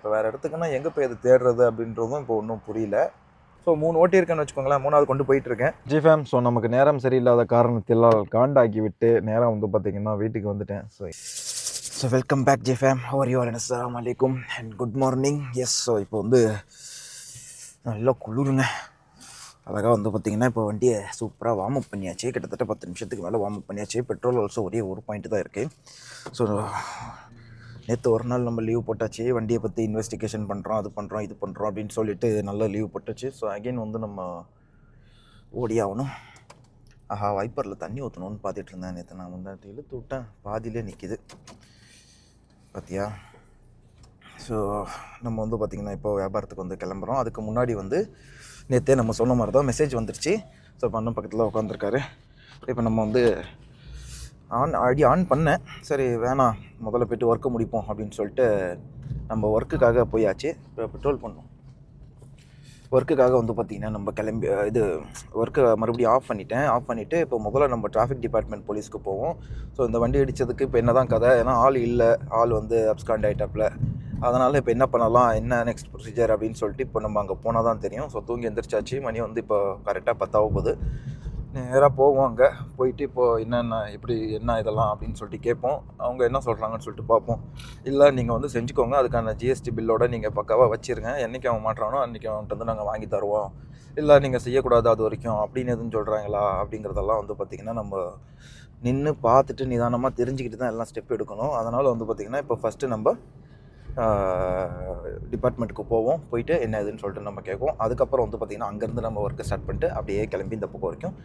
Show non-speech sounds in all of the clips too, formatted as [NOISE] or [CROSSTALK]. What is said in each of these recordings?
இப்போ வேறு இடத்துக்குன்னா எங்கே போய் அது தேடுறது அப்படின்றதும் இப்போ ஒன்றும் புரியல. ஸோ மூணு ஓட்டி இருக்கேன்னு வச்சுக்கோங்களேன் மூணாவது கொண்டு போயிட்டு இருக்கேன் ஜிஃபேம் ஸோ நமக்கு நேரம் சரியில்லாத காரணத்தினால் காண்டாக்கி விட்டு நேரம் வந்து பார்த்தீங்கன்னா வீட்டுக்கு வந்துட்டேன். ஸோ ஸோ வெல்கம் பேக் ஜிஃபேம் ஹவர் யூஆர் அஸ்லாம் வலைக்கும் and good morning yes so இப்போ வந்து நல்லா குளிருங்க. அழகாக வந்து பார்த்திங்கன்னா இப்போ வண்டியை சூப்பராக வார்ம் அப் பண்ணியாச்சு. கிட்டத்தட்ட பத்து நிமிஷத்துக்கு மேலே வார்ம் அப் பண்ணியாச்சு. பெட்ரோல் ஆல்சோ ஒரே ஒரு பாயிண்ட் தான் இருக்குது ஸோ நேற்று ஒரு நாள் நம்ம லீவ் போட்டாச்சு. வண்டியை பற்றி இன்வெஸ்டிகேஷன் பண்ணுறோம் அது பண்ணுறோம் இது பண்ணுறோம் அப்படின்னு சொல்லிட்டு நல்லா லீவ் போட்டாச்சு. ஸோ அகைன் வந்து நம்ம ஓடி ஆகணும். ஆஹா வைப்பரில் தண்ணி ஊற்றணும்னு பார்த்துட்டு இருந்தேன் நேற்று நான் வந்து இழுத்து விட்டேன். பாதியிலே நிற்கிது பார்த்தியா ஸோ நம்ம வந்து பார்த்திங்கன்னா இப்போ வியாபாரத்துக்கு வந்து கிளம்புறோம். அதுக்கு முன்னாடி வந்து நேற்றே நம்ம சொன்ன மாதிரி தான் மெசேஜ் வந்துருச்சு. ஸோ பண்ண பக்கத்தில் உட்காந்துருக்காரு இப்போ நம்ம வந்து ஆன் ஆடி ஆன் பண்ணேன். சரி வேணாம் முதல்ல போய்ட்டு ஒர்க்கை முடிப்போம் அப்படின்னு சொல்லிட்டு நம்ம ஒர்க்குக்காக போயாச்சு. இப்போ பெட்ரோல் பண்ணோம். ஒர்க்குக்காக வந்து பார்த்திங்கன்னா நம்ம கிளம்பி இது ஒர்க்கை மறுபடியும் ஆஃப் பண்ணிட்டேன். ஆஃப் பண்ணிவிட்டு இப்போ முதல்ல நம்ம டிராஃபிக் டிபார்ட்மெண்ட் போலீஸ்க்கு போவோம். ஸோ இந்த வண்டி இடித்ததுக்கு இப்போ என்ன தான் கதை? ஏன்னா ஆள் இல்லை. ஆள் வந்து அப்ஸ்காண்ட் ஆகிட்டாப்புல அதனால் இப்போ என்ன பண்ணலாம்? என்ன நெக்ஸ்ட் ப்ரொசீஜர் அப்படின்னு சொல்லிட்டு இப்போ நம்ம அங்கே போனால் தான் தெரியும். ஸோ தூங்கி எந்திரிச்சாச்சு. மணி வந்து இப்போ கரெக்டாக பத்தாக போகுது நேராக போவோம் அங்கே போயிட்டு இப்போது என்னென்ன எப்படி என்ன இதெல்லாம் அப்படின்னு சொல்லிட்டு கேட்போம். அவங்க என்ன சொல்கிறாங்கன்னு சொல்லிட்டு பார்ப்போம். இல்லை நீங்கள் வந்து செஞ்சுக்கோங்க. அதுக்கான ஜிஎஸ்டி பில்லோட நீங்கள் பக்காவாக வச்சுருங்க. என்றைக்கு அவன் மாட்டுறானோ அன்றைக்கி அவன்கிட்ட வந்து நாங்கள் வாங்கி தருவோம். இல்லை நீங்கள் செய்யக்கூடாது அது வரைக்கும். அப்படின்னு எதுவும் சொல்கிறாங்களா அப்படிங்கிறதெல்லாம் வந்து பார்த்திங்கன்னா நம்ம நின்று பார்த்துட்டு நிதானமாக தெரிஞ்சுக்கிட்டு தான் எல்லாம் ஸ்டெப் எடுக்கணும். அதனால் வந்து பார்த்திங்கன்னா இப்போ ஃபஸ்ட்டு நம்ம டிபார்ட்மெண்ட்டுக்கு போவோம். போயிட்டு என்ன ஏதுன்னு சொல்லிட்டு நம்ம கேட்கும் அதுக்கப்புறம் வந்து பார்த்திங்கன்னா அங்கேருந்து நம்ம ஒர்க்கை ஸ்டார்ட் பண்ணிட்டு அப்படியே கிளம்பி இந்த பக்கம் வரைக்கும்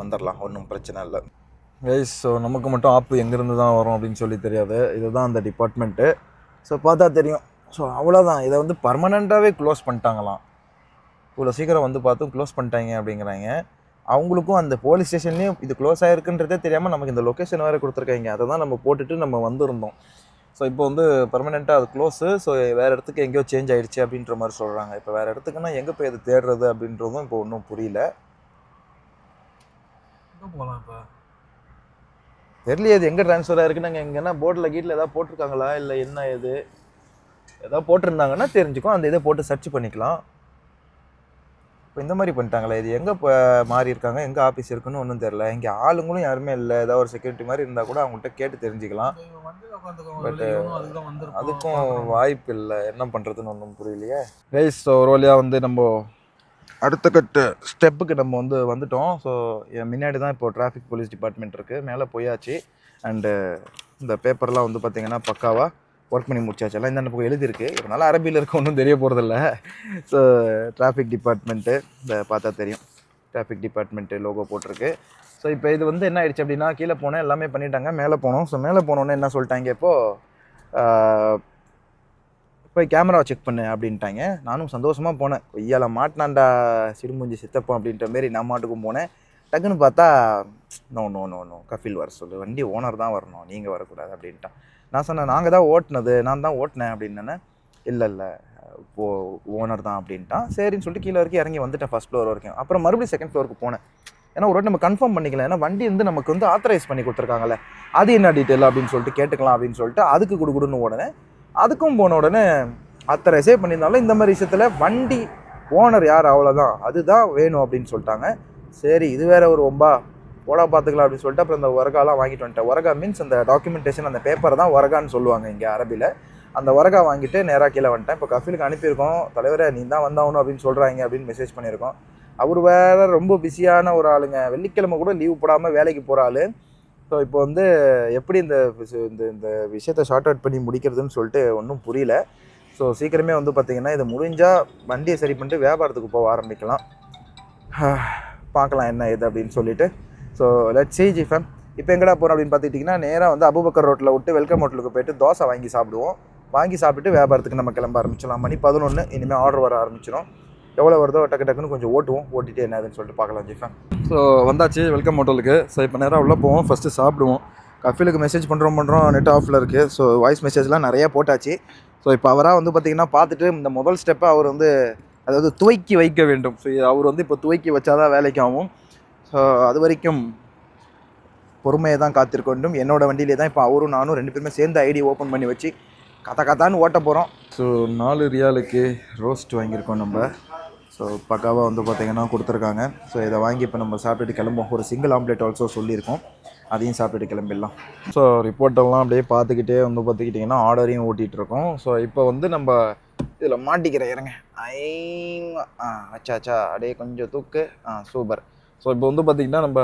வந்துடலாம் ஒன்றும் பிரச்சனை இல்லை. கைஸ் ஸோ நமக்கு மட்டும் ஆப்பு எங்கேருந்து தான் வரும் அப்படின்னு சொல்லி தெரியாது. இதுதான் அந்த டிபார்ட்மெண்ட்டு ஸோ பார்த்தா தெரியும். ஸோ அவ்வளோதான் இதை வந்து பர்மனெண்ட்டாகவே க்ளோஸ் பண்ணிட்டாங்களாம். இவ்வளோ சீக்கிரம் வந்து பார்த்தும் க்ளோஸ் பண்ணிட்டாங்க அப்படிங்கிறாங்க. அவங்களுக்கும் அந்த போலீஸ் ஸ்டேஷன்லேயும் இது க்ளோஸ் ஆகிருக்குன்றதே தெரியாமல் நமக்கு இந்த லொக்கேஷன் வேறு கொடுத்துருக்காங்க. அதை தான் நம்ம போட்டுட்டு நம்ம வந்திருந்தோம். ஸோ இப்போ வந்து பர்மனெண்ட்டாக அது க்ளோஸு ஸோ வேறு இடத்துக்கு எங்கேயோ சேஞ்ச் ஆயிடுச்சு அப்படின்ற மாதிரி சொல்கிறாங்க இப்போ வேறு இடத்துக்குன்னா எங்கே போய் அது தேடுறது அப்படின்றதும் இப்போ ஒன்றும் புரியல. போகலாம் இப்போ? தெரியலையே அது எங்கே ட்ரான்ஸ்ஃபர் ஆயிருக்குன்னு அங்கே எங்கன்னா போர்டில் கீட்டில் ஏதாவது போட்டிருக்காங்களா? இல்லை என்ன இது ஏதாவது போட்டிருந்தாங்கன்னா தெரிஞ்சுக்கும். அந்த இதை போட்டு சர்ச் பண்ணிக்கலாம். இப்போ இந்த மாதிரி பண்ணிட்டாங்களே இது எங்கே இப்போ மாறி இருக்காங்க? எங்கே ஆஃபீஸ் இருக்குன்னு ஒன்றும் தெரில இங்கே ஆளுங்களும் யாருமே இல்லை. ஏதாவது ஒரு செக்யூரிட்டி மாதிரி இருந்தால் கூட அவங்கள்ட்ட கேட்டு தெரிஞ்சுக்கலாம். இவங்க அதுக்கும் வாய்ப்பு இல்லை. என்ன பண்ணுறதுன்னு ஒன்றும் புரியலையே. ரைஸ் ஸோ ஒரு வழியாக வந்து நம்ம அடுத்த கட்டு ஸ்டெப்புக்கு நம்ம வந்து வந்துட்டோம். ஸோ என் முன்னாடி தான் இப்போ டிராஃபிக் போலீஸ் டிபார்ட்மெண்ட் இருக்குது மேலே போயாச்சு. அண்டு இந்த பேப்பர்லாம் வந்து பார்த்திங்கன்னா பக்காவாக ஒர்க் பண்ணி முடிச்சாச்சு எல்லாம் இந்த பக்கம் எழுதியிருக்கு. இதனால் அரபியில் இருக்க ஒன்றும் தெரிய போகிறதில்ல ஸோ டிராஃபிக் டிபார்ட்மெண்ட்டு இந்த பார்த்தா தெரியும். டிராஃபிக் டிபார்ட்மெண்ட்டு லோகோ போட்டிருக்கு. ஸோ இப்போ இது வந்து என்ன ஆயிடுச்சு அப்படின்னா கீழே போனேன் எல்லாமே பண்ணிட்டாங்க. மேலே போனோம். ஸோ மேலே போனோன்னே என்ன சொல்லிட்டாங்க இப்போது போய் கேமரா செக் பண்ணு அப்படின்ட்டாங்க. நானும் சந்தோஷமாக போனேன். கொய்யால மாட்டினாண்டா சிடுமுஞ்சி சித்தப்பம் அப்படின்ற மாரி நான் மாட்டுக்கும் போனேன். டக்குன்னு பார்த்தா நோ நோ நோ நோ கஃபில் வர சொல்லு. வண்டி ஓனர் தான் வரணும். நீங்கள் வரக்கூடாது அப்படின்ட்டான். நான் சொன்னேன் நாங்கள் தான் ஓட்டினது நான் தான் ஓட்டினேன் அப்படின்னேன் இல்லை இல்லை ஓ ஓனர் தான் அப்படின்ட்டான். சரின்னு சொல்லிட்டு கீழே வரைக்கும் இறங்கி வந்துட்டேன் ஃபஸ்ட் ஃப்ளோர் வரைக்கும். அப்புறம் மறுபடியும் செகண்ட் ஃப்ளோருக்கு போனேன். ஏன்னா ஒரு நம்ம கன்ஃபார்ம் பண்ணிக்கலாம் ஏன்னா வண்டி வந்து நமக்கு வந்து ஆத்தரைஸ் பண்ணி கொடுத்துருக்காங்கல்ல. அது என்ன டீட்டெயில் அப்படின்னு சொல்லிட்டு கேட்டுக்கலாம் அப்படின்னு சொல்லிட்டு அதுக்கு கொடுக்குடுன்னு உடனே அதுக்கும் போன உடனே ஆத்தரைஸே பண்ணியிருந்தாலும் இந்த மாதிரி விஷயத்தில் வண்டி ஓனர் யார்? அவ்வளோதான் அதுதான் வேணும் அப்படின்னு சொல்லிட்டாங்க. சரி இது வேற ஒரு ஒம்பா போடா பார்த்துக்கலாம் அப்படின்னு சொல்லிட்டு அப்புறம் இந்த ஒரகாலாம் வாங்கிட்டு வந்துட்டேன். ஒரகா மீன்ஸ் அந்த டாக்குமெண்டேஷன் அந்த பேப்பரை தான் ஒரகான்னு சொல்லுவாங்க இங்கே அரபியில் அந்த ஒரகா வாங்கிட்டு நேராக கீழே வந்துட்டேன். இப்போ கஃபிலுக்கு அனுப்பியிருக்கோம். தலைவரை நீ தான் வந்தாகணும் அப்படின்னு சொல்கிறாங்க அப்படின்னு மெசேஜ் பண்ணியிருக்கோம். அவர் வேறு ரொம்ப பிஸியான ஒரு ஆளுங்க. வெள்ளிக்கிழமை கூட லீவ் போடாமல் வேலைக்கு போகிற ஆளு. ஸோ இப்போ வந்து எப்படி இந்த இந்த இந்த விஷயத்தை ஷார்ட் அவுட் பண்ணி முடிக்கிறதுன்னு சொல்லிட்டு ஒன்றும் புரியல. ஸோ சீக்கிரமே வந்து பார்த்திங்கன்னா இது முடிஞ்சால் வண்டியை சரி பண்ணிட்டு வியாபாரத்துக்கு போக ஆரம்பிக்கலாம். [SIGHS] பார்க்கலாம் என்ன இது அப்படின்னு சொல்லிட்டு. ஸோ லெட் சி ஜிஃபம் இப்போ எங்கடா போகிறோம் அப்படின்னு பார்த்துக்கிட்டிங்கன்னா நேராக வந்து அபுபக்கர் ரோட்டில் விட்டு வெல்கம் ஹோட்டலுக்கு போயிட்டு தோசை வாங்கி சாப்பிடுவோம். வாங்கி சாப்பிட்டுட்டு வியாபாரத்துக்கு நம்ம கிளம்ப ஆரம்பிச்சிடலாம். மணி பதினொன்று இனிமேல் ஆர்டர் வர ஆரம்பிச்சிடும் எவ்வளோ வருதோ டக்கு டக்குன்னு கொஞ்சம் ஓட்டுவோம். ஓட்டிட்டு என்னதுன்னு சொல்லிட்டு பார்க்கலாம் ஜிஃபம் ஸோ வந்தாச்சு வெல்கம் ஹோட்டலுக்கு ஸோ இப்போ நேராக உள்ளே போவோம். ஃபஸ்ட்டு சாப்பிடுவோம். கஃபிலுக்கு மெசேஜ் பண்ணுறோம் பண்ணுறோம் நெட் ஆஃபில் இருக்குது ஸோ வாய்ஸ் மெசேஜ்லாம் நிறையா போட்டாச்சு. ஸோ இப்போ அவராக வந்து பார்த்திங்கன்னா பார்த்துட்டு இந்த முதல் ஸ்டெப்பை அவர் வந்து அதாவது துவக்கி வைக்க வேண்டும். ஸோ அவர் வந்து இப்போ துவக்கி வச்சாதான் வேலைக்கு ஆகும். ஸோ அது வரைக்கும் பொறுமையை தான் காத்திருக்க வேண்டும். வண்டியிலே தான் இப்போ அவரும் நானும் ரெண்டு பேருமே சேர்ந்து ஐடி ஓப்பன் பண்ணி வச்சு கத்த கத்தான்னு ஓட்ட போகிறோம் ஸோ நாலு ரியாலுக்கு ரோஸ்ட் வாங்கியிருக்கோம் நம்ம. ஸோ பக்காவாக வந்து பார்த்தீங்கன்னா கொடுத்துருக்காங்க. ஸோ இதை வாங்கி இப்போ நம்ம சாப்பிட்டுட்டு கிளம்புவோம். ஒரு சிங்கிள் ஆம்லேட் ஆல்சோ சொல்லியிருக்கோம். அதையும் சாப்பிட்டுட்டு கிளம்பிடலாம். ஸோ ரிப்போர்ட்டெல்லாம் அப்படியே பார்த்துக்கிட்டே வந்து பார்த்துக்கிட்டிங்கன்னா ஆர்டரையும் ஓட்டிகிட்ருக்கோம் ஸோ இப்போ வந்து நம்ம இதில் மாட்டிக்கிறேன் இறங்க ஐ ஆ அச்சா அப்படியே கொஞ்சம் தூக்கு. ஆ சூப்பர். ஸோ இப்போ வந்து பார்த்திங்கன்னா நம்ம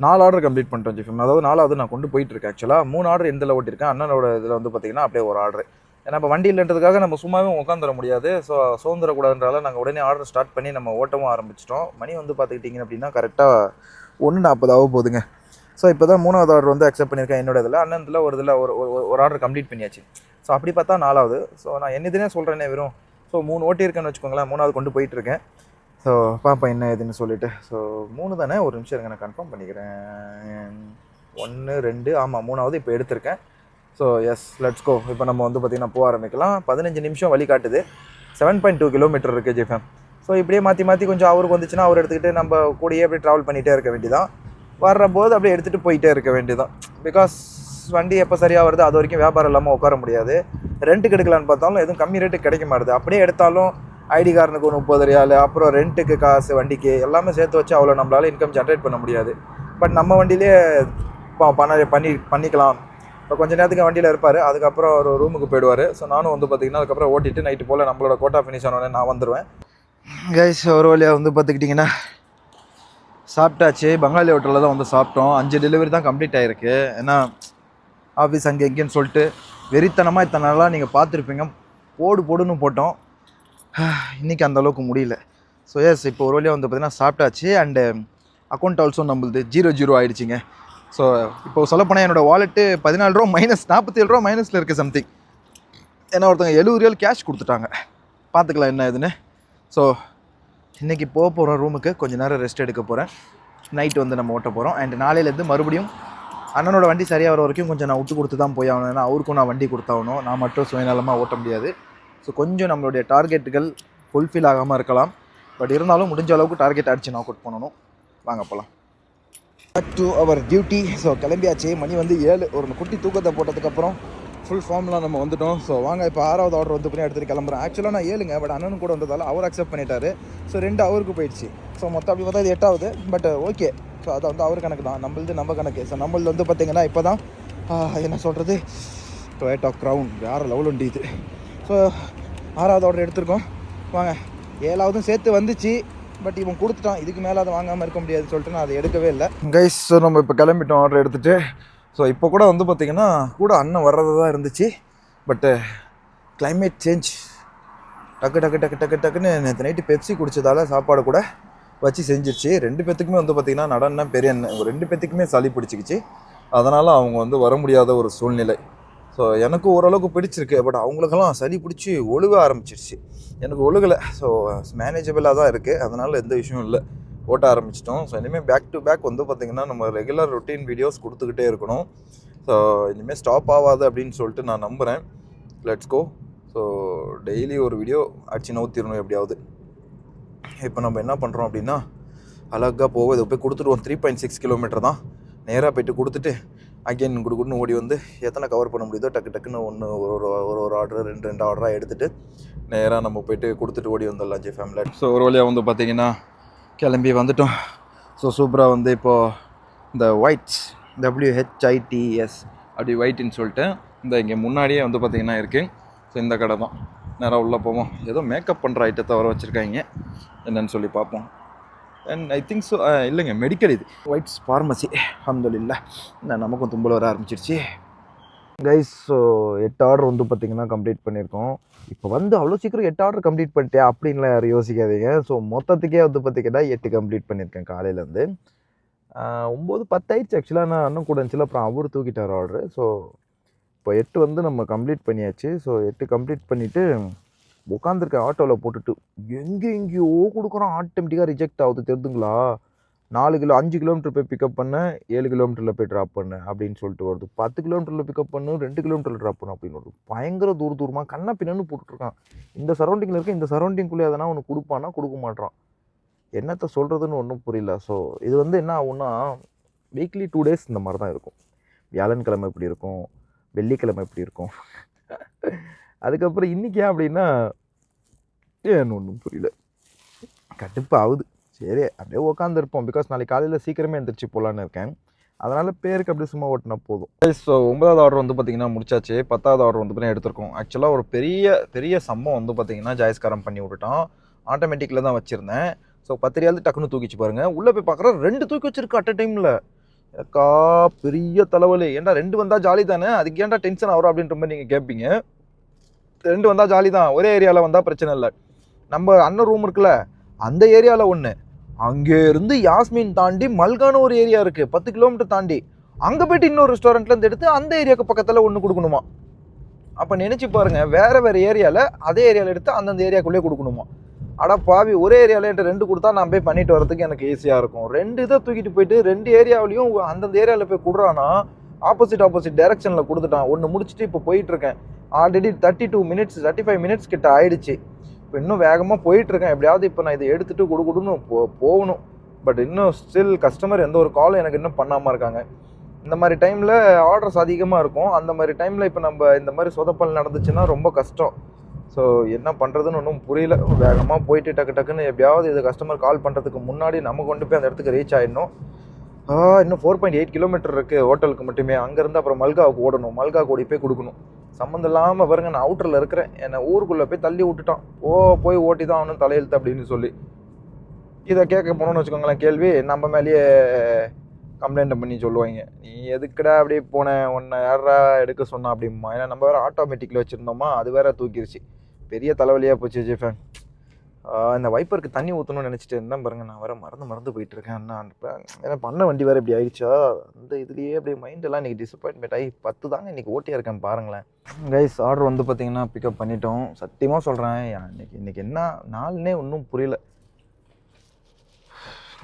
நாலு ஆர்டர் கம்ப்ளீட் பண்ணிட்டோம் ஜிஃபம் அதாவது நாலாவது நான் கொண்டு போயிட்டுருக்கேன் ஆக்சுவலாக மூணு ஆர்டர் எந்தில் ஓட்டியிருக்கேன் அண்ணனோட இதில் வந்து பார்த்திங்கன்னா அப்படியே ஒரு ஆர்டர் ஏன்னா இப்போ வண்டி இல்லைன்றதுக்காக நம்ம சும்மாவே உட்காந்துட முடியாது. ஸோ சோர்ந்துடக்கூடாதுன்றால நாங்கள் உடனே ஆர்டர் ஸ்டார்ட் பண்ணி நம்ம ஓட்டவும் ஆரம்பிச்சிட்டோம். மணி வந்து பார்த்துக்கிட்டிங்க அப்படின்னா கரெக்டாக ஒன்று நாற்பதாக போகுதுங்க. ஸோ இப்போ தான் மூணாவது ஆர்டர் வந்து அக்செப்ட் பண்ணியிருக்கேன் என்னோட இதில். அண்ணன் இதில் ஒரு இதில் ஒரு ஒரு- ஒரு ஆர்டர் கம்ப்ளீட் பண்ணியாச்சு. ஸோ அப்படி பார்த்தா நாலாவது. ஸோ நான் என்னதுனே சொல்கிறேனே வெறும். ஸோ மூணு ஓட்டி இருக்கேன்னு வச்சுக்கோங்களேன் மூணாவது கொண்டு போயிட்டுருக்கேன் ஸோ பாப்பா என்ன ஏதுன்னு சொல்லிட்டு. ஸோ மூணு தானே? ஒரு நிமிஷம் இருங்க நான் கன்ஃபார்ம் பண்ணிக்கிறேன். ஒன்று ரெண்டு ஆமாம் மூணாவது இப்போ எடுத்திருக்கேன். ஸோ எஸ் லெட்ஸ் கோ இப்போ நம்ம வந்து பார்த்திங்கன்னா போக ஆரம்பிக்கலாம். பதினஞ்சு நிமிஷம் வழி காட்டுது. செவன் பாயிண்ட் டூ கிலோமீட்டர் இருக்குது ஜிஃபம் ஸோ இப்படியே மாற்றி மாற்றி கொஞ்சம் அவருக்கு வந்துச்சுன்னா அவர் எடுத்துக்கிட்டு நம்ம கூடயே அப்படியே ட்ராவல் பண்ணிகிட்டே இருக்க வேண்டியதான் வர்ற போது அப்படியே எடுத்துகிட்டு போயிட்டே இருக்க வேண்டியதான் பிகாஸ் வண்டி எப்போ சரியாக வருது அது வரைக்கும் வியாபாரம் இல்லாமல் உட்கார முடியாது. ரெண்ட்டுக்கு எடுக்கலான்னு பார்த்தாலும் எதுவும் கம்மி ரேட்டுக்கு கிடைக்க மாட்டுது. அப்படியே எடுத்தாலும் ஐடி காரனுக்கு ஒரு முப்பது ரியாலு அப்புறம் ரெண்ட்டுக்கு காசு வண்டிக்கு எல்லாமே சேர்த்து வச்சு அவ்வளோ நம்மளால இன்கம் ஜென்ரேட் பண்ண முடியாது. பட் நம்ம வண்டியிலே ப- பண்ண பண்ணி பண்ணிக்கலாம். இப்போ கொஞ்ச நேரத்துக்கு வண்டியில் இருப்பார் அதுக்கப்புறம் ஒரு ரூமுக்கு போயிடுவார். ஸோ நானும் வந்து பார்த்திங்கன்னா அதுக்கப்புறம் ஓட்டிட்டு நைட்டு போல் நம்மளோட கோட்டா ஃபினிஷ் ஆனோடனே நான் வந்துடுவேன் கைஸ் ஒரு வழியாக வந்து பார்த்துக்கிட்டிங்கன்னா சாப்பிட்டாச்சு. பங்காளி ஹோட்டலில் தான் வந்து சாப்பிட்டோம். அஞ்சு டெலிவரி தான் கம்ப்ளீட் ஆகிருக்கு ஏன்னா ஆஃபீஸ் அங்கே எங்கேன்னு சொல்லிட்டு வெறித்தனமாக இத்தனை நாளாக நீங்கள் பார்த்துருப்பீங்க. போடு போடுன்னு போட்டோம். [SIGHS] இன்றைக்கி அந்தளவுக்கு முடியல. ஸோ எஸ் இப்போ ஒரு வழியாக வந்து பார்த்தீங்கன்னா சாப்பிட்டாச்சு. அண்டு அக்கௌண்ட் ஆல்சோ நம்மளுது ஜீரோ ஜீரோ ஆகிடுச்சிங்க ஸோ இப்போ சொல்லப்போனால் என்னோடய வாலெட்டு பதினாலு ரூபா மைனஸ் நாற்பத்தேழு ரூபா மைனஸில் இருக்குது சம்திங் ஏன்னா ஒருத்தவங்க எழுபது ரியல் கேஷ் கொடுத்துட்டாங்க. பார்த்துக்கலாம் என்ன இதுன்னு. ஸோ இன்றைக்கி போக போகிறோம் ரூமுக்கு கொஞ்சம் நேரம் ரெஸ்ட் எடுக்க போகிறேன் நைட் வந்து நம்ம ஓட்ட போகிறோம் அண்ட் நாளையிலேருந்து மறுபடியும் அண்ணனோட வண்டி சரியாக வர வரைக்கும் கொஞ்சம் நான் விட்டு கொடுத்து தான் போய் ஆகணும். ஏன்னா அவருக்கும் நான் வண்டி கொடுத்தாகணும். நான் மட்டும் சுயநலமாக ஓட்ட முடியாது. ஸோ கொஞ்சம் நம்மளுடைய டார்கெட்டுகள் ஃபுல்ஃபில் ஆகாமல் இருக்கலாம். பட் இருந்தாலும் முடிஞ்ச அளவுக்கு டார்கெட் அடிச்சு நான் அவுட் பண்ணணும். வாங்க போகலாம் back to our duty so கிளம்பியாச்சு. மணி வந்து ஏழு. ஒரு குட்டி தூக்கத்தை போட்டதுக்கப்புறம் ஃபுல் ஃபார்ம்லாம் நம்ம வந்துட்டோம். ஸோ வாங்க இப்போ ஆறாவது ஆர்டர் வந்து பண்ணி எடுத்துகிட்டு கிளம்புறேன். ஆக்சுவலாக நான் ஏழுங்க. பட் அண்ணனும் கூட வந்ததால் அவர் அக்செப்ட் பண்ணிட்டாரு. ஸோ ரெண்டு அவருக்கு போயிடுச்சு. ஸோ மொத்தம் அப்படி பார்த்தா இது எட்டாவது. பட் ஓகே ஸோ அதை வந்து அவர் கணக்கு தான். நம்மளது நம்ம கணக்கு. ஸோ நம்மளது வந்து பார்த்திங்கன்னா இப்போ தான் என்ன சொல்கிறது டொயேட்டோ க்ரௌன் வேறு லெவல் உண்டு இது. ஸோ ஆறாவது ஆர்டர் எடுத்திருக்கோம். வாங்க. ஏழாவதும் சேர்த்து வந்துச்சு. பட் இவன் கொடுத்துட்டான். இதுக்கு மேலே அதை வாங்காமல் இருக்க முடியாதுன்னு சொல்லிட்டு நான் அதை எடுக்கவே இல்லை. கைஸ் ஸோ நம்ம இப்போ கிளம்பிட்டோம் ஆர்டர் எடுத்துகிட்டு ஸோ இப்போ கூட வந்து பார்த்திங்கன்னா கூட அண்ணன் வர்றது தான் இருந்துச்சு. பட்டு கிளைமேட் சேஞ்ச் டக்கு டக்கு டக்கு டக்கு டக்குன்னு நேற்று நைட்டு பெப்சி குடிச்சதால சாப்பாடு கூட வச்சு செஞ்சிருச்சு. ரெண்டு பேத்துக்குமே வந்து பார்த்திங்கன்னா நடனம் பெரிய அண்ணன் ஒரு ரெண்டு பேத்துக்குமே சளி பிடிச்சிக்கிச்சு. அதனால் அவங்க வந்து வர முடியாத ஒரு சூழ்நிலை. ஸோ எனக்கு ஓரளவுக்கு பிடிச்சிருக்கு பட் அவங்களுக்கெல்லாம் சளி பிடிச்சி ஒழுக ஆரம்பிச்சிருச்சு. எனக்கு ஒழுகலை. ஸோ மேனேஜபிளாக தான் இருக்குது அதனால் எந்த விஷயம் இல்லை. ஓட்ட ஆரம்பிச்சிட்டோம். ஸோ இனிமேல் பேக் டு பேக் வந்து பார்த்திங்கன்னா நம்ம ரெகுலர் ரொட்டீன் வீடியோஸ் கொடுத்துக்கிட்டே இருக்கணும். ஸோ இனிமேல் ஸ்டாப் ஆகாது அப்படின்னு சொல்லிட்டு நான் நம்புகிறேன் லெட்ஸ் கோ ஸோ டெய்லி ஒரு வீடியோ அடிச்சு நவுத்திடணும் எப்படியாவது. இப்போ நம்ம என்ன பண்ணுறோம் அப்படின்னா அழகாக போவோம் இதை போய் கொடுத்துருவோம் த்ரீ பாயிண்ட் சிக்ஸ் கிலோமீட்டர் தான். நேராக போய்ட்டு கொடுத்துட்டு அகைன் குடுக்குன்னு ஓடி வந்து எத்தனை கவர் பண்ண முடியுதோ டக்கு டக்குன்னு ஒன்று ஒரு ஒரு ஒரு ஒரு ஆர்டர் ரெண்டு ரெண்டு ஆர்டராக எடுத்துகிட்டு நேராக நம்ம போயிட்டு கொடுத்துட்டு ஓடி வந்துடலாம் ஜி ஃபேமிலி ஸோ ஒரு வழியாக வந்து பார்த்தீங்கன்னா கிளம்பி வந்துட்டோம். ஸோ சூப்பராக வந்து இப்போது இந்த ஒயிட்ஸ் டபிள்யூஹெச்ஐடிஎஸ் அப்படி ஒயிட்னு சொல்லிட்டு இந்த இங்கே முன்னாடியே வந்து பார்த்திங்கன்னா இருக்குது ஸோ இந்த கடை தான். நேராக உள்ளே போவோம். ஏதோ மேக்கப் பண்ணுற ஐட்டத்தை வர வச்சுருக்காங்க. என்னன்னு சொல்லி பார்ப்போம். அண்ட் ஐ திங்க் ஸோ இல்லைங்க மெடிக்கல் இது. ஒயிட்ஸ் ஃபார்மசி அஹமதுல்லா இந்த நமக்கும் தும்பல் வர ஆரம்பிச்சிருச்சு. கைஸ் ஸோ எட்டு ஆர்டர் வந்து பார்த்தீங்கன்னா கம்ப்ளீட் பண்ணியிருக்கோம் இப்போ வந்து அவ்வளோ சீக்கிரம் எட்டு ஆர்டர் கம்ப்ளீட் பண்ணிட்டேன் அப்படின்லாம் யாரும் யோசிக்காதீங்க. ஸோ மொத்தத்துக்கே வந்து பார்த்தீங்கன்னா எட்டு கம்ப்ளீட் பண்ணியிருக்கேன் காலையிலேருந்து. ஒம்பது பத்தாயிடுச்சு ஆக்சுவலாக நான் அண்ணன் கூட இருந்துச்சுல அப்புறம் அவர் தூக்கிட்டார் ஆர்டரு ஸோ இப்போ எட்டு வந்து நம்ம கம்ப்ளீட் பண்ணியாச்சு. ஸோ எட்டு கம்ப்ளீட் பண்ணிவிட்டு உட்காந்துருக்க ஆட்டோவில் போட்டுட்டு. எங்கே எங்கேயோ கொடுக்குறோம் ஆட்டோமேட்டிக்காக ரிஜெக்ட் ஆகுது. தெரிதுங்களா? நாலு கிலோ அஞ்சு கிலோமீட்டர் போய் பிக்கப் பண்ணேன் ஏழு கிலோமீட்டரில் போய் ட்ராப் பண்ணேன் அப்படின்னு சொல்லிட்டு வருது. பத்து கிலோமீட்டரில் பிக்கப் பண்ணு. ரெண்டு கிலோமீட்டரில் ட்ராப் பண்ணு அப்படின்னு வருது. பயங்கர தூர தூரமாக கண்ணா பின்னன்னு போட்டுருக்கான் இந்த சரௌண்டிங்கில் இருக்க இந்த சரௌண்டிங்குள்ளே எதனா ஒன்று கொடுப்பானா கொடுக்க மாட்றான். என்னத்தை சொல்கிறதுன்னு ஒன்றும் புரியல. ஸோ இது வந்து என்ன ஆகும்னா வீக்லி டூ டேஸ் இந்த மாதிரி தான் இருக்கும். வியாழன்கிழமை இப்படி இருக்கும். வெள்ளிக்கிழமை இப்படி இருக்கும். அதுக்கப்புறம் இன்றைக்கி ஏன் அப்படின்னா ஏன்னு ஒன்றும் புரியல. கடுப்பாகுது. சரி அப்படியே உட்காந்துருப்போம் பிகாஸ் நாளைக்கு காலையில் சீக்கிரமே எழுந்திரிச்சு போகலான்னு இருக்கேன். அதனால் பேருக்கு அப்படியே சும்மா ஓட்டினா போதும். ஸோ ஒன்பதாவது ஆர்டர் வந்து பார்த்திங்கன்னா முடிச்சாச்சு. பத்தாவது ஆர்டர் வந்து பார்த்தீங்கன்னா எடுத்திருக்கோம். ஆக்சுவலாக ஒரு பெரிய பெரிய சம்பவம் வந்து பார்த்திங்கன்னா ஜாய்ஸ்காரம் பண்ணி விட்டுட்டோம். ஆட்டோமேட்டிக்கில் தான் வச்சுருந்தேன். ஸோ பத்திரியாவது டக்குன்னு தூக்கிச்சு பாருங்கள் உள்ளே போய் பார்க்குறேன் ரெண்டு தூக்கி வச்சிருக்கு அட் அ டைமில் எனக்கா பெரிய தலைவலி. ஏன்டா ரெண்டு வந்தால் ஜாலி தானே அதுக்கு ஏன்டா டென்ஷன் ஆகிறோம் அப்படின்ற மாதிரி நீங்கள் கேட்பீங்க ரெண்டு வந்தால் ஜாலி தான் ஒரே ஏரியாவில் வந்தால் பிரச்சனை இல்லை. நம்ம அண்ணன் ரூம் இருக்குல்ல அந்த ஏரியாவில் ஒன்று அங்கே இருந்து யாஸ்மின் தாண்டி மல்கான ஒரு ஏரியா இருக்குது பத்து கிலோமீட்டர் தாண்டி. அங்கே போயிட்டு இன்னொரு ரெஸ்டாரண்ட்லேருந்து எடுத்து அந்த ஏரியாவுக்கு பக்கத்தில் ஒன்று கொடுக்கணுமா? அப்போ நினச்சி பாருங்கள் வேறு வேறு ஏரியாவில் அதே ஏரியாவில் எடுத்து அந்தந்த ஏரியாக்குள்ளேயே கொடுக்கணுமா? அட பாவி ஒரே ஏரியாவில் என்கிட்ட ரெண்டு கொடுத்தா நான் போய் பண்ணிட்டு வரதுக்கு எனக்கு ஈஸியாக இருக்கும். ரெண்டு இதை தூக்கிட்டு போயிட்டு ரெண்டு ஏரியாவிலையும் அந்தந்த ஏரியாவில் போய் கொடுறான்னா ஆப்போசிட் ஆப்போசிட் டைரக்ஷனில் கொடுத்துட்டான். ஒன்று முடிச்சுட்டு இப்போ போயிட்டுருக்கேன். Already thirty two minutes thirty five minutes கிட்ட ஆயிடுச்சு. இப்போ இன்னும் வேகமாக போயிட்டுருக்கேன். எப்படியாவது இப்போ நான் இதை எடுத்துட்டு கொடுக்கணும்னு போ போகணும். பட் இன்னும் ஸ்டில் கஸ்டமர் எந்த ஒரு காலும் எனக்கு இன்னும் பண்ணாமல் இருக்காங்க. இந்த மாதிரி டைமில் ஆர்டர்ஸ் அதிகமாக இருக்கும். அந்த மாதிரி டைமில் இப்போ நம்ம இந்த மாதிரி சொதப்பல் நடந்துச்சுன்னா ரொம்ப கஷ்டம். ஸோ என்ன பண்ணுறதுன்னு ஒன்றும் புரியல. வேகமாக போயிட்டு டக்கு டக்குன்னு எப்படியாவது இது கஸ்டமர் கால் பண்ணுறதுக்கு முன்னாடி நம்ம கொண்டு போய் அந்த இடத்துக்கு ரீச் ஆகிடணும் இன்னும் ஃபோர் பாயிண்ட் எயிட் கிலோமீட்டர் இருக்குது ஹோட்டலுக்கு மட்டுமே. அங்கேருந்து அப்புறம் மல்காவுக்கு ஓடணும். மல்கா ஓடி போய் கொடுக்கணும். சம்மந்தம் இல்லாமல் பாருங்க நான் அவுட்டரில் இருக்கிறேன். என்னை ஊருக்குள்ளே போய் தள்ளி விட்டுட்டான். ஓ போய் ஓட்டி தான் அவனும் தலையெழுத்து அப்படின்னு சொல்லி. இதை கேட்க போனோம்னு வச்சுக்கோங்களேன் கேள்வி. நம்ம மேலேயே கம்ப்ளைண்ட் பண்ணி சொல்லுவாங்க. நீ எதுக்குடா அப்படியே போனேன் உன்னை யாரா எடுக்க சொன்னா? அப்படிமா ஏன்னா நம்ம வேறு ஆட்டோமேட்டிக்கில் வச்சுருந்தோமா? அது வேற தூக்கிருச்சு. பெரிய தலைவலியாக போச்சு ஜெஃபேன் இந்த வைப்பருக்கு தண்ணி ஊற்றணும்னு நினச்சிட்டு இருந்தேன். பாருங்க நான் வேற மறந்து மறந்து போயிட்டுருக்கேன். அண்ணா ஏன்னா பண்ண வண்டி வேறு இப்படி ஆயிடுச்சா? அந்த இதுலேயே அப்படியே மைண்டெல்லாம் இன்றைக்கி டிசப்பாயின்மெண்ட் ஆகி பத்து தாங்க இன்றைக்கி ஓட்டியாக இருக்கேன் பாருங்களேன். கைஸ் ஆர்டர் வந்து பார்த்திங்கன்னா பிக்கப் பண்ணிட்டோம். சத்தியமாக சொல்கிறேன் இன்னைக்கு இன்றைக்கி என்ன நாள்னே ஒன்றும் புரியல.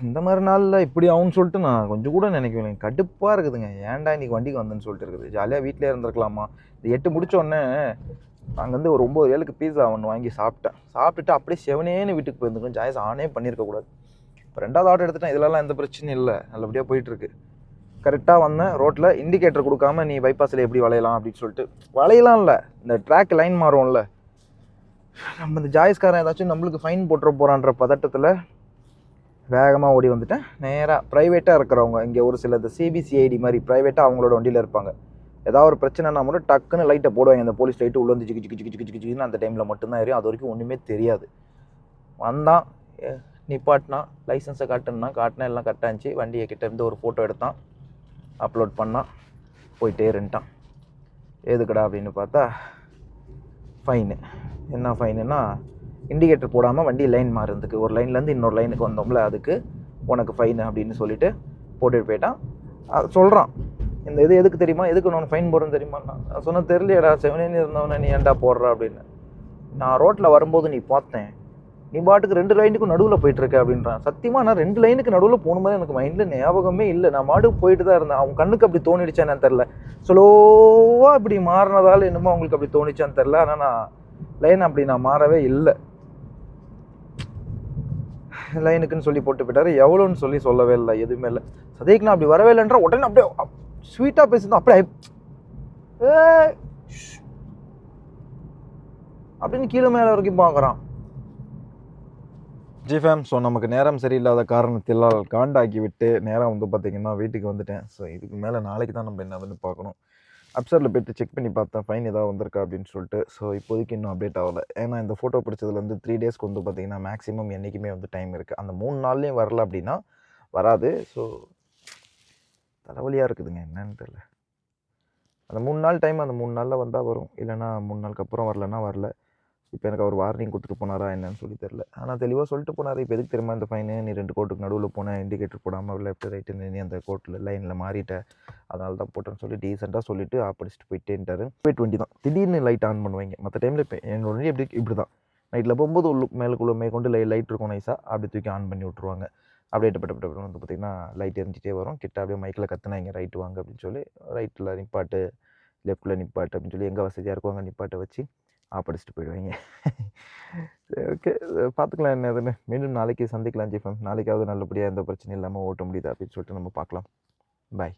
இந்த மாதிரி நாளில் இப்படி ஆகும்னு சொல்லிட்டு நான் கொஞ்சம் கூட நினைக்கல கடுப்பாக இருக்குதுங்க. ஏன்டா இன்றைக்கி வண்டிக்கு வந்தேன்னு சொல்லிட்டு இருக்குது. ஜாலியாக வீட்டிலே இருந்திருக்கலாமா? இது எட்டு முடிச்ச அங்கேருந்து ஒரு ஒம்பது ஏழுக்கு பீஸா ஒன்று வாங்கி சாப்பிட்டேன். சாப்பிட்டுட்டு அப்படியே செவனேன்னு வீட்டுக்கு போயிருந்துக்கும் ஜாய்ஸ் ஆனே பண்ணியிருக்கக்கூடாது. இப்போ ரெண்டாவது ஆர்டர் எடுத்துட்டேன். இதெல்லாம் எந்த பிரச்சனையும் இல்லை. நல்லபடியாக போயிட்டுருக்கு. கரெக்டாக வந்தேன். ரோட்டில் இண்டிகேட்டர் கொடுக்காம நீ பைபாஸில் எப்படி வளையலாம் அப்படின்னு சொல்லிட்டு. வளையலாம் இல்லை. இந்த ட்ராக் லைன் மாறும்ல. நம்ம இந்த ஜாய்ஸ்காரன் ஏதாச்சும் நம்மளுக்கு ஃபைன் போட்டுற போகிறான்ற பதட்டத்தில் வேகமாக ஓடி வந்துட்டேன். நேராக ப்ரைவேட்டாக இருக்கிறவங்க. இங்கே ஒரு சில இந்த சிபிசிஐடி மாதிரி ப்ரைவேட்டாக அவங்களோட வண்டியில் இருப்பாங்க. ஏதாவது ஒரு பிரச்சனைனா மட்டும் டக்குன்னு லைட்டை போடுவாங்க. இந்த போலீஸ் லைட்டு உள்ளே வந்து ஜிக்கு ஜிக்கு ஜிக்கு ஜிக்கு அந்த டைமில் மட்டும்தான் எரியும். அது வரைக்கும் ஒன்றுமே தெரியாது. வந்தான் நிப்பாட்டினா லைசன்ஸை காட்டுனா காட்டினா எல்லாம் கரெக்டாக இருந்துச்சு. வண்டியை கிட்டேருந்து ஒரு ஃபோட்டோ எடுத்தான். அப்லோட் பண்ணான் போயிட்டே இருந்துட்டான். எதுக்குடா அப்படின்னு பார்த்தா ஃபைனு என்ன ஃபைனுன்னா இண்டிகேட்டர் போடாமல் வண்டி லைன் மாறுறதுக்கு. ஒரு லைன்லேருந்து இன்னொரு லைனுக்கு வந்தோம்ல அதுக்கு உனக்கு ஃபைனு அப்படின்னு சொல்லிட்டு போட்டுட்டு போயிட்டான். சொல்கிறான் இந்த இது எதுக்கு தெரியுமா? எதுக்கு நான் ஃபைன் போடுறேன்னு தெரியுமா நான் சொன்ன தெரியலையடா செவனேன்னு இருந்தவனே நீ ஏன்டா போடுற அப்படின்னு. நான் ரோட்டில் வரும்போது நீ பார்த்தேன் நீ பாட்டுக்கு ரெண்டு லைனுக்கும் நடுவில் போயிட்டுருக்க அப்படின்றான். சத்தியமாக நான் ரெண்டு லைனுக்கு நடுவில் போகணும்போது எனக்கு மைண்டில் ஞாபகமே இல்லை. நான் மாட்டுக்கு போயிட்டு தான் இருந்தேன். அவன் கண்ணுக்கு அப்படி தோணிடுச்சா தெரில ஸ்லோவாக இப்படி மாறினதால் என்னமோ அவங்களுக்கு அப்படி தோணிச்சான்னு தெரில ஆனால் நான் லைன் அப்படி நான் மாறவே இல்லை. லைனுக்குன்னு சொல்லி போட்டு போயிட்டாரு. எவ்வளோன்னு சொல்லி சொல்லவே இல்லை எதுவுமே இல்லை. சதேக் நான் அப்படி வரவே இல்லைன்ற உடனே அப்படியே ஸ்வீட்டாக பேசுதான் அப்படியே அப்படின்னு கீழே மேலே வரைக்கும் பார்க்குறான். ஜி ஃபேம் ஸோ நமக்கு நேரம் சரியில்லாத காரணத்திலால் காண்டாக்கி விட்டு நேரம் வந்து பார்த்திங்கன்னா வீட்டுக்கு வந்துட்டேன். ஸோ இதுக்கு மேலே நாளைக்கு தான் நம்ம என்னதுன்னு பார்க்கணும். அப்சரில் போய்ட்டு செக் பண்ணி பார்த்தேன் ஃபைன் ஏதாவது வந்திருக்கா அப்படின்னு சொல்லிட்டு ஸோ இப்போதைக்கு இன்னும் அப்டேட் ஆகலை. ஏன்னா இந்த ஃபோட்டோ பிடிச்சதுலேருந்து த்ரீ டேஸ்க்கு வந்து பார்த்திங்கன்னா மேக்ஸிமம் என்றைக்குமே வந்து டைம் இருக்குது அந்த மூணு நாள்லேயும் வரல அப்படின்னா வராது. ஸோ தலைவலியாக இருக்குதுங்க. என்னன்னு தெரில அந்த மூணு நாள் டைம் அந்த மூணு நாளில் வந்தால் வரும். இல்லைன்னா மூணு நாளுக்கு அப்புறம் வரலன்னா வரல. இப்போ எனக்கு அவர் வார்னிங் கொடுத்துட்டு போனாரா என்னன்னு சொல்லி தெரில ஆனால் தெளிவாக சொல்லிட்டு போனார். இப்போ எதுக்கு தெரியுமா இந்த ஃபைனு நீ ரெண்டு கோட்டுக்கு நடுவில் போனேன் இண்டிகேட்டர் போடாமல் லெஃப்ட் ரைட்டு நீ அந்த கோட்டில் லைனில் மாறிட்ட. அதனால தான் போட்டேன்னு சொல்லி டீசெண்டாக சொல்லிட்டு ஆப்படிச்சுட்டு போயிட்டேன்ட்டாரு. போய் வண்டி தான். திடீர்னு லைட் ஆன் பண்ணுவாங்க. மற்ற டைமில் இப்போ என்னோட எப்படி இப்படி தான் நைட்டில் போகும்போது உள்ளு மேலுக்குள்ளே மேற்கொண்டு லை லைட் இருக்கும் நைஸாக அப்படி தூக்கி ஆன் பண்ணி விட்ருவாங்க அப்படியே டப்ப வந்து பார்த்திங்கன்னா லைட் எரிஞ்சிட்டே வரும். கிட்ட அப்படியே மைக்கில் கத்துனாங்க ரைட்டு வாங்க அப்படின்னு சொல்லி ரைட்டில் நிப்பாட்டு லெஃப்ட்டில் நிப்பாட்டு அப்படின்னு சொல்லி எங்கே வசதியாக இருக்கோ அங்கே நிப்பாட்டை வச்சு ஆப்படிச்சிட்டு போயிடுவாங்க. சரி ஓகே பார்த்துக்கலாம் என்ன அதுன்னு மீண்டும் நாளைக்கு சந்திக்கலாம் ஜிஃபம் நாளைக்காவது நல்லபடியாக எந்த பிரச்சனையும் இல்லாமல் ஓட்ட முடியுது அப்படின்னு சொல்லிட்டு நம்ம பார்க்கலாம். பாய்